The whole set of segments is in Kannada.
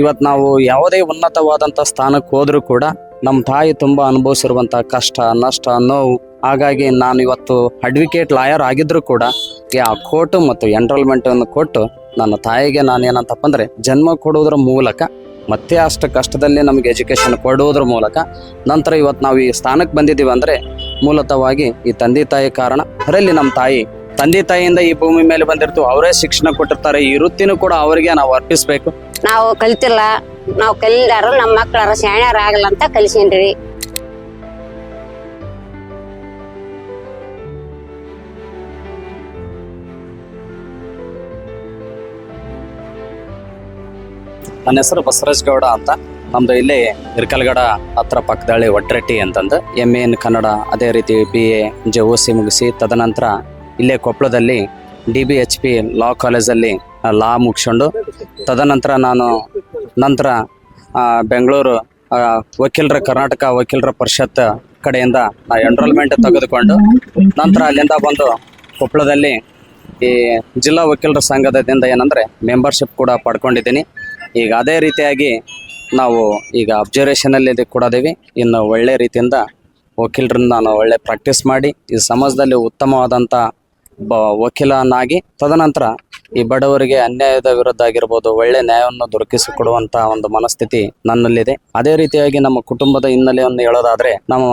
ಇವತ್ತು ನಾವು ಯಾವುದೇ ಉನ್ನತವಾದಂಥ ಸ್ಥಾನಕ್ಕೆ ಹೋದರೂ ಕೂಡ ನಮ್ಮ ತಾಯಿ ತುಂಬ ಅನುಭವಿಸಿರುವಂಥ ಕಷ್ಟ, ನಷ್ಟ, ನೋವು. ಹಾಗಾಗಿ ನಾನು ಇವತ್ತು ಅಡ್ವಿಕೇಟ್ ಲಾಯರ್ ಆಗಿದ್ದರೂ ಕೂಡ ಆ ಕೋರ್ಟು ಮತ್ತು ಎನ್ರೋಲ್ಮೆಂಟನ್ನು ಕೊಟ್ಟು ನನ್ನ ತಾಯಿಗೆ ನಾನು ಏನಂತಪ್ಪ ಅಂದ್ರೆ ಜನ್ಮ ಕೊಡುವುದರ ಮೂಲಕ ಮತ್ತೆ ಅಷ್ಟು ಕಷ್ಟದಲ್ಲಿ ನಮಗೆ ಎಜುಕೇಶನ್ ಕೊಡುವುದರ ಮೂಲಕ ನಂತರ ಇವತ್ತು ನಾವು ಈ ಸ್ಥಾನಕ್ಕೆ ಬಂದಿದ್ದೀವಿ ಅಂದರೆ ಮೂಲತವಾಗಿ ಈ ತಂದೆ ತಾಯಿ ಕಾರಣ. ಅದರಲ್ಲಿ ನಮ್ಮ ತಾಯಿ ತಂದೆ ತಾಯಿಯಿಂದ ಈ ಭೂಮಿ ಮೇಲೆ ಬಂದಿರ್ತೀವಿ, ಅವರೇ ಶಿಕ್ಷಣ ಕೊಟ್ಟಿರ್ತಾರೆ, ಈ ವೃತ್ತಿನೂ ಕೂಡ ಅವರಿಗೆ ನಾವು ಅರ್ಪಿಸ್ಬೇಕು. ನಾವು ಕಲಿತಿಲ್ಲ. ನಾವು ಕಲಿದಾರು, ನಮ್ಮ ಮಕ್ಕಳಾರ ಶಾಣ್ಯಾರ ಆಗಲ್ಲ ಅಂತ ಕಲಿಸೇನ್ರಿ. ನನ್ನ ಹೆಸರು ಬಸವರಾಜ್ ಗೌಡ ಅಂತ. ನಮ್ದು ಇಲ್ಲಿ ಇರ್ಕಲ್ಗಡ ಹತ್ರ ಪಕ್ಕದಳ್ಳಿ ಒಟ್ರೆಟ್ಟಿ ಅಂತಂದು. ಎಂ ಎನ್ ಕನ್ನಡ ಅದೇ ರೀತಿ B A J O C ಮುಗಿಸಿ ತದನಂತರ ಇಲ್ಲೇ ಕೊಪ್ಪಳದಲ್ಲಿ D B H P law ಕಾಲೇಜಲ್ಲಿ ಲಾ ಮುಗಿಸ್ಕೊಂಡು, ತದನಂತರ ನಾನು ನಂತರ ಬೆಂಗಳೂರು ವಕೀಲರ, ಕರ್ನಾಟಕ ವಕೀಲರ ಪರಿಷತ್ ಕಡೆಯಿಂದ ಎನ್ರೋಲ್ಮೆಂಟ್ ತೆಗೆದುಕೊಂಡು ನಂತರ ಅಲ್ಲಿಂದ ಬಂದು ಕೊಪ್ಪಳದಲ್ಲಿ ಈ ಜಿಲ್ಲಾ ವಕೀಲರ ಸಂಘದಿಂದ ಏನಂದ್ರೆ ಮೆಂಬರ್ಶಿಪ್ ಕೂಡ ಪಡ್ಕೊಂಡಿದ್ದೀನಿ. ಈಗ ಅದೇ ರೀತಿಯಾಗಿ ನಾವು ಈಗ ಅಬ್ಸರ್ವೇಷನಲ್ಲಿ ಕೂಡ ಕೊಡೋದೀವಿ ಇನ್ನು ಒಳ್ಳೆ ರೀತಿಯಿಂದ ವಕೀಲರನ್ನ ನಾನು ಒಳ್ಳೆ ಪ್ರಾಕ್ಟೀಸ್ ಮಾಡಿ, ಈ ಸಮಾಜದಲ್ಲಿ ಉತ್ತಮವಾದಂಥ ಬ ವಕೀಲನಾಗಿ ತದನಂತರ ಈ ಬಡವರಿಗೆ ಅನ್ಯಾಯದ ವಿರುದ್ಧ ಆಗಿರ್ಬೋದು, ಒಳ್ಳೆ ನ್ಯಾಯವನ್ನು ದೊರಕಿಸಿಕೊಡುವಂತ ಒಂದು ಮನಸ್ಥಿತಿ ನನ್ನಲ್ಲಿದೆ. ಅದೇ ರೀತಿಯಾಗಿ ನಮ್ಮ ಕುಟುಂಬದ ಹಿನ್ನೆಲೆಯನ್ನು ಹೇಳೋದಾದ್ರೆ, ನಮ್ಮ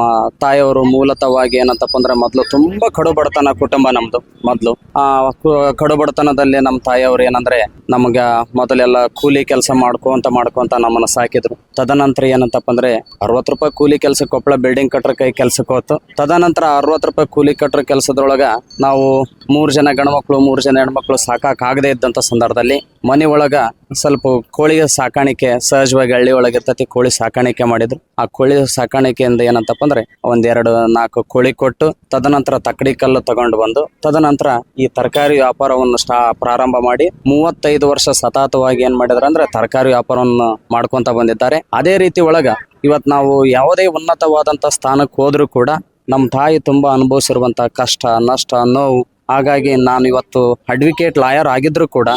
ತಾಯಿಯವರು ಮೂಲತವಾಗಿ ಏನಂತಪ್ಪ ಅಂದ್ರೆ ಮೊದಲು ತುಂಬಾ ಕಡು ಬಡತನ ಕುಟುಂಬ ನಮ್ದು ಮೊದಲು. ಆ ಕಡು ಬಡತನದಲ್ಲಿ ನಮ್ಮ ತಾಯಿಯವರು ಏನಂದ್ರೆ, ನಮಗ ಮೊದಲೆಲ್ಲ ಕೂಲಿ ಕೆಲಸ ಮಾಡ್ಕೊಂತ ಮಾಡ್ಕೊಂತ ನಮ್ಮನ್ನ ಸಾಕಿದ್ರು. ತದನಂತರ ಏನಂತಪ್ಪ ಅಂದ್ರೆ ಅರವತ್ ರೂಪಾಯಿ ಕೂಲಿ ಕೆಲಸ ಕೊಪ್ಪಳ ಬಿಲ್ಡಿಂಗ್ ಕಟ್ಟರ ಕೈ ಕೆಲ್ಸಕ್ಕೆ ಹೋತು. ತದನಂತರ ಅರವತ್ತು ರೂಪಾಯಿ ಕೂಲಿ ಕಟ್ಟರ ಕೆಲಸದೊಳಗ ನಾವು ಮೂರು ಜನ ಗಂಡ್ಮಕ್ಳು, ಮೂರು ಜನ ಹೆಣ್ಮಕ್ಳು ಸಾಕಾಗದೇ ಇದ್ದಂಥ ಸಂದರ್ಭದಲ್ಲಿ ಮನೆ ಒಳಗ ಸ್ವಲ್ಪ ಕೋಳಿಯ ಸಾಕಾಣಿಕೆ ಸಹಜವಾಗಿ ಹಳ್ಳಿ ಒಳಗೆ ಇರ್ತೈತಿ, ಕೋಳಿ ಸಾಕಾಣಿಕೆ ಮಾಡಿದ್ರು. ಆ ಕೋಳಿ ಸಾಕಾಣಿಕೆಯಿಂದ ಏನಂತಪ್ಪ ಅಂದ್ರೆ ಒಂದೆರಡು ನಾಲ್ಕು ಕೋಳಿ ಕೊಟ್ಟು ತದನಂತರ ತಕ್ಕಡಿ ಕಲ್ಲು ತಗೊಂಡು ಬಂದು ತದನಂತರ ಈ ತರಕಾರಿ ವ್ಯಾಪಾರವನ್ನು ಪ್ರಾರಂಭ ಮಾಡಿ ಮೂವತ್ತೈದು ವರ್ಷ ಸತತವಾಗಿ ಏನ್ ಮಾಡಿದ್ರ ಅಂದ್ರೆ ತರಕಾರಿ ವ್ಯಾಪಾರವನ್ನು ಮಾಡ್ಕೊಂತ ಬಂದಿದ್ದಾರೆ. ಅದೇ ರೀತಿ ಒಳಗ ಇವತ್ ನಾವು ಯಾವುದೇ ಉನ್ನತವಾದಂತ ಸ್ಥಾನಕ್ಕೆ ಹೋದ್ರೂ ಕೂಡ ನಮ್ಮ ತಾಯಿ ತುಂಬಾ ಅನುಭವಿಸಿರುವಂತಹ ಕಷ್ಟ, ನಷ್ಟ, ನೋವು ಹಾಗಾಗಿ ನಾನು ಇವತ್ತು ಅಡ್ವಿಕೇಟ್ ಲಾಯರ್ ಆಗಿದ್ರು ಕೂಡ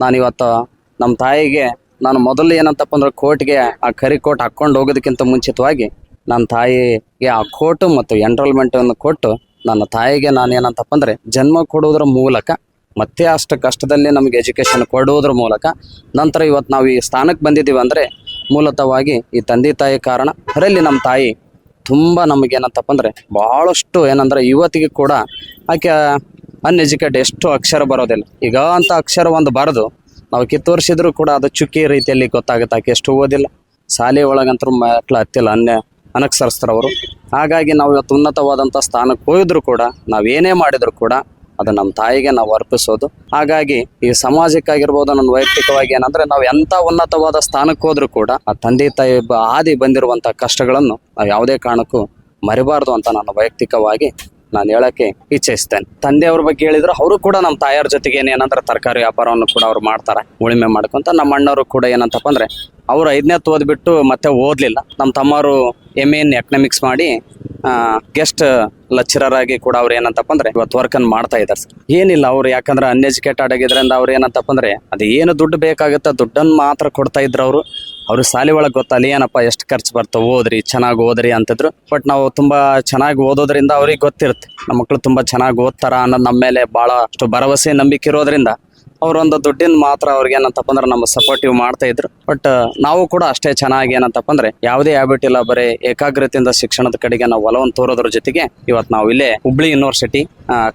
ನಾನು ಇವತ್ತು ನಮ್ಮ ತಾಯಿಗೆ, ನಾನು ಮೊದಲು ಏನಂತಪ್ಪ ಅಂದ್ರೆ ಕೋರ್ಟ್ಗೆ ಆ ಕರಿ ಕೋಟ್ ಹಾಕೊಂಡು ಹೋಗೋದಕ್ಕಿಂತ ಮುಂಚಿತವಾಗಿ ನನ್ನ ತಾಯಿಗೆ ಆ ಕೋರ್ಟು ಮತ್ತು ಎನ್ರೋಲ್ಮೆಂಟ್ ಅನ್ನು ಕೊಟ್ಟು ನನ್ನ ತಾಯಿಗೆ ನಾನು ಏನಂತಪ್ಪ ಅಂದ್ರೆ ಜನ್ಮ ಕೊಡುವುದರ ಮೂಲಕ ಮತ್ತೆ ಅಷ್ಟು ಕಷ್ಟದಲ್ಲಿ ನಮಗೆ ಎಜುಕೇಶನ್ ಕೊಡುವುದ್ರ ಮೂಲಕ ನಂತರ ಇವತ್ತು ನಾವು ಈ ಸ್ಥಾನಕ್ಕೆ ಬಂದಿದ್ದೀವಿ ಅಂದ್ರೆ ಮೂಲತವಾಗಿ ಈ ತಂದೆ ತಾಯಿ ಕಾರಣ. ಅದರಲ್ಲಿ ನಮ್ಮ ತಾಯಿ ತುಂಬ ನಮಗೇನಂತಪ್ಪ ಅಂದ್ರೆ ಭಾಳಷ್ಟು ಏನಂದ್ರೆ ಇವತ್ತಿಗೆ ಕೂಡ ಆಕೆ ಅನ್ಎಜುಕೇಟ್ ಎಷ್ಟು ಅಕ್ಷರ ಬರೋದಿಲ್ಲ. ಈಗ ಅಂತ ಅಕ್ಷರ ಒಂದು ಬರೆದು ನಾವು ಕಿತ್ತೋರಿಸಿದ್ರು ಕೂಡ ಅದು ಚುಕ್ಕಿ ರೀತಿಯಲ್ಲಿ ಗೊತ್ತಾಗುತ್ತೆ, ಆಕೆ ಎಷ್ಟು ಓದಿಲ್ಲ. ಶಾಲೆ ಒಳಗಂತರೂ ಮಕ್ಕಳು ಹತ್ತಿಲ್ಲ, ಅನ್ಯ ಅನಕ್ಷರಸ್ಥರವರು. ಹಾಗಾಗಿ ನಾವು ಇವತ್ತು ಉನ್ನತವಾದಂಥ ಸ್ಥಾನಕ್ಕೆ ಹೋಗಿದ್ರು ಕೂಡ ನಾವೇನೇ ಮಾಡಿದರೂ ಕೂಡ ಅದು ನಮ್ಮ ತಾಯಿಗೆ ನಾವು ಅರ್ಪಿಸೋದು. ಹಾಗಾಗಿ ಈ ಸಮಾಜಕ್ಕಾಗಿರ್ಬೋದು, ನನ್ನ ವೈಯಕ್ತಿಕವಾಗಿ ಏನಂದ್ರೆ, ನಾವು ಎಂಥ ಉನ್ನತವಾದ ಸ್ಥಾನಕ್ಕೆ ಹೋದ್ರು ಕೂಡ ಆ ತಂದೆ ತಾಯಿ ಆದಿ ಬಂದಿರುವಂಥ ಕಷ್ಟಗಳನ್ನು ನಾವು ಯಾವುದೇ ಕಾರಣಕ್ಕೂ ಮರಿಬಾರ್ದು ಅಂತ ನಾನು ವೈಯಕ್ತಿಕವಾಗಿ ನಾನು ಹೇಳಕ್ಕೆ ಇಚ್ಛಿಸ್ತೇನೆ. ತಂದೆಯವ್ರ ಬಗ್ಗೆ ಹೇಳಿದ್ರು ಅವರು ಕೂಡ ನಮ್ಮ ತಾಯಿಯವ್ರ ಜೊತೆಗೆ ಏನಂದ್ರೆ ತರಕಾರಿ ವ್ಯಾಪಾರವನ್ನು ಕೂಡ ಅವ್ರು ಮಾಡ್ತಾರೆ, ಉಳಿಮೆ ಮಾಡ್ಕೊಂತ ನಮ್ಮ ಅಣ್ಣವರು ಕೂಡ ಏನಂತಪ್ಪ ಅಂದ್ರೆ ಅವ್ರು ಐದನೇ ಓದ್ಬಿಟ್ಟು ಮತ್ತೆ ಓದ್ಲಿಲ್ಲ. ನಮ್ಮ ತಮ್ಮವರು ಎಂ ಎನ್ ಎಕನಾಮಿಕ್ಸ್ ಮಾಡಿ ಗೆಸ್ಟ್ ಲೆಕ್ಚರರ್ ಆಗಿ ಕೂಡ ಅವ್ರು ಏನಂತಪ್ಪ ಅಂದ್ರೆ ಇವತ್ತು ವರ್ಕ್ ಅನ್ನು ಮಾಡ್ತಾ ಇದ್ದಾರೆ ಏನಿಲ್ಲ ಅವ್ರು ಯಾಕಂದ್ರೆ ಅನ್ಎಜುಕೇಟೆಡ್ ಆಗಿದ್ರಿಂದ ಅವ್ರು ಏನಂತಪ್ಪ ಅಂದ್ರೆ ಅದು ಏನು ದುಡ್ಡು ಬೇಕಾಗುತ್ತೆ, ದುಡ್ಡನ್ನು ಮಾತ್ರ ಕೊಡ್ತಾ ಇದ್ರು ಅವರು. ಅವ್ರು ಶಾಲೆ ಒಳಗೆ ಗೊತ್ತಲ್ಲ ಏನಪ್ಪ ಎಷ್ಟು ಖರ್ಚು ಬರ್ತವೆ ಓದ್ರಿ, ಚೆನ್ನಾಗಿ ಓದ್ರಿ ಅಂತಿದ್ರು. ಬಟ್ ನಾವು ತುಂಬಾ ಚೆನ್ನಾಗಿ ಓದೋದ್ರಿಂದ ಅವ್ರಿಗೆ ಗೊತ್ತಿರುತ್ತೆ. ನಮ್ಮ ಮಕ್ಕಳು ತುಂಬಾ ಚೆನ್ನಾಗಿ ಓದ್ತಾರ ಅನ್ನೋದು ನಮ್ಮ ಮೇಲೆ ಬಹಳ ಅಷ್ಟು ಭರವಸೆ, ನಂಬಿಕೆ ಇರೋದ್ರಿಂದ ಅವರೊಂದು ದುಡ್ಡಿನ ಮಾತ್ರ ಅವ್ರಿಗೆ ಏನಂತಪ್ಪ ಅಂದ್ರೆ ನಮ್ಮ ಸಪೋರ್ಟಿವ್ ಮಾಡ್ತಾ ಇದ್ರು. ಬಟ್ ನಾವು ಕೂಡ ಅಷ್ಟೇ ಚೆನ್ನಾಗಿ ಏನಂತಪ್ಪ ಅಂದ್ರೆ ಯಾವುದೇ ಹ್ಯಾಬಿಟ್ ಇಲ್ಲ, ಬರೀ ಏಕಾಗ್ರತೆಯಿಂದ ಶಿಕ್ಷಣದ ಕಡೆಗೆ ನಾವು ಒಲವನ್ನು ತೋರೋದ್ರ ಜೊತೆಗೆ ಇವತ್ತು ನಾವು ಇಲ್ಲೇ Hubli university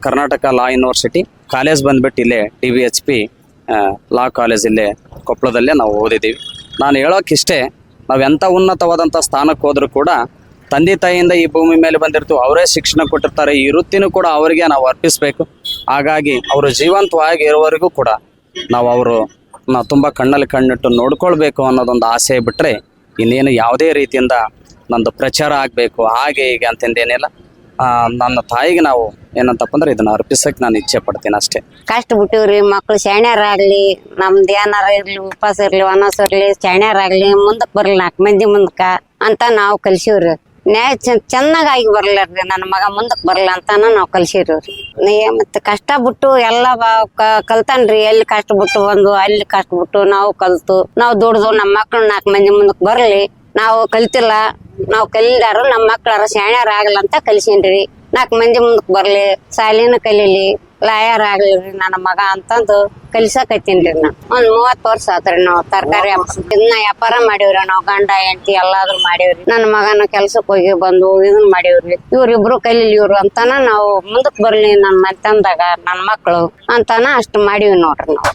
Karnataka law university college ಬಂದ್ಬಿಟ್ಟು ಇಲ್ಲೇ ಡಿ ವಿ ಲಾ ಕಾಲೇಜ್ ಇಲ್ಲೇ ಕೊಪ್ಪಳದಲ್ಲೇ ನಾವು ಓದಿದ್ದೀವಿ. ನಾನು ಹೇಳೋಕ್ಕಿಷ್ಟೇ ನಾವು ಎಂಥ ಉನ್ನತವಾದಂಥ ಸ್ಥಾನಕ್ಕೆ ಹೋದರೂ ಕೂಡ ತಂದೆ ತಾಯಿಯಿಂದ ಈ ಭೂಮಿ ಮೇಲೆ ಬಂದಿರ್ತೀವಿ, ಅವರೇ ಶಿಕ್ಷಣ ಕೊಟ್ಟಿರ್ತಾರೆ, ಈ ವೃತ್ತಿನೂ ಕೂಡ ಅವರಿಗೆ ನಾವು ಅರ್ಪಿಸಬೇಕು. ಹಾಗಾಗಿ ಅವರು ಜೀವಂತವಾಗಿ ಇರುವವರೆಗೂ ಕೂಡ ನಾವು ಅವರು ನಾವು ತುಂಬ ಕಣ್ಣಲ್ಲಿ ಕಣ್ಣಿಟ್ಟು ನೋಡ್ಕೊಳ್ಬೇಕು ಅನ್ನೋದೊಂದು ಆಸೆ ಬಿಟ್ಟರೆ ಇನ್ನೇನು ಯಾವುದೇ ರೀತಿಯಿಂದ ನಂದು ಪ್ರಚಾರ ಆಗಬೇಕು, ಹಾಗೆ ಹೀಗೆ ಅಂತಂದೇನಿಲ್ಲ. ನನ್ನ ತಾಯಿಗೆ ನಾವು ಏನಂತಪ್ಪ ಅಂದ್ರೆ ಇದನ್ನ ಅರ್ಪಿಸಕ್ ನಾನು ಇಚ್ಛೆ ಪಡ್ತೀನಿ ಅಷ್ಟೇ. ಕಷ್ಟ ಬಿಟ್ಟಿವ್ರಿ ಮಕ್ಳು ಶಾಣ್ಯರಾಗ್ಲಿ ನಮ್ದು ಏನಾರ ಇರ್ಲಿ, ಉಪವಾಸ ಇರ್ಲಿ, ವನವಾಸ ಇರ್ಲಿ ಶಾಣ್ಯರಾಗ್ಲಿ ಮುಂದಕ್ ಬರ್ಲಿ, ನಾಲ್ಕು ಮಂದಿ ಮುಂದಕ್ಕ ಅಂತ ನಾವು ಕಲ್ಸಿವ್ರಿ. ನ್ಯಾಯ ಚೆನ್ನಾಗಿ ಬರ್ಲಾರ್ರಿ ನನ್ನ ಮಗ ಮುಂದಕ್ ಬರಲ್ಲ ಅಂತಾನ ನಾವು ಕಲ್ಸಿರೋರಿ ಮತ್ತೆ ಕಷ್ಟ ಬಿಟ್ಟು ಎಲ್ಲ ಕಲ್ತಾನ್ರಿ, ಎಲ್ಲಿ ಕಷ್ಟ ಬಿಟ್ಟು ಬಂದು ಅಲ್ಲಿ ಕಷ್ಟ ಬಿಟ್ಟು ನಾವು ಕಲ್ತು. ನಾವು ದುಡ್ದು ನಮ್ಮ ಮಕ್ಳು ನಾಲ್ಕು ಮಂದಿ ಮುಂದಕ್ ಬರ್ಲಿ, ನಾವು ಕಲ್ತಿಲ್ಲ. ನಾವು ಕಲಿದಾರು ನಮ್ಮ ಮಕ್ಳಾರ ಶಾಣ್ಯಾರ ಆಗಲ್ಲ ಅಂತ ಕಲಿಸೇನ್ರಿ ನಾಲ್ಕು ಮಂದಿ ಮುಂದಕ್ ಬರ್ಲಿ ಶಾಲಿನ ಕಲೀಲಿ, ಲಾಯರ್ ಆಗ್ಲಿ ನನ್ನ ಮಗ ಅಂತಂದು ಕಲಿಸಕತ್ತೀನ್ರಿ ನಾ. ಒಂದ್ ಮೂವತ್ ವರ್ಷ ಆತ್ರಿ ನಾವು ತರಕಾರಿ ಇದನ್ನ ವ್ಯಾಪಾರ ಮಾಡೀವ್ರಿ ನಾವು, ಗಂಡ, ಹೆಂಡತಿ ಎಲ್ಲಾದ್ರು ಮಾಡೀವ್ರಿ. ನನ್ನ ಮಗನ ಕೆಲ್ಸಕ್ ಹೋಗಿ ಬಂದು ಇದನ್ ಮಾಡೀವ್ರಿ. ಇವ್ರಿಬ್ರು ಕಲೀಲಿ ಇವ್ರು ಅಂತಾನ ನಾವು ಮುಂದಕ್ ಬರ್ಲಿ ನನ್ ಮತ್ತಂದಾಗ ನನ್ ಮಕ್ಳು ಅಂತಾನ ಅಷ್ಟು ಮಾಡೀವಿ ನೋಡ್ರಿ ನಾವು.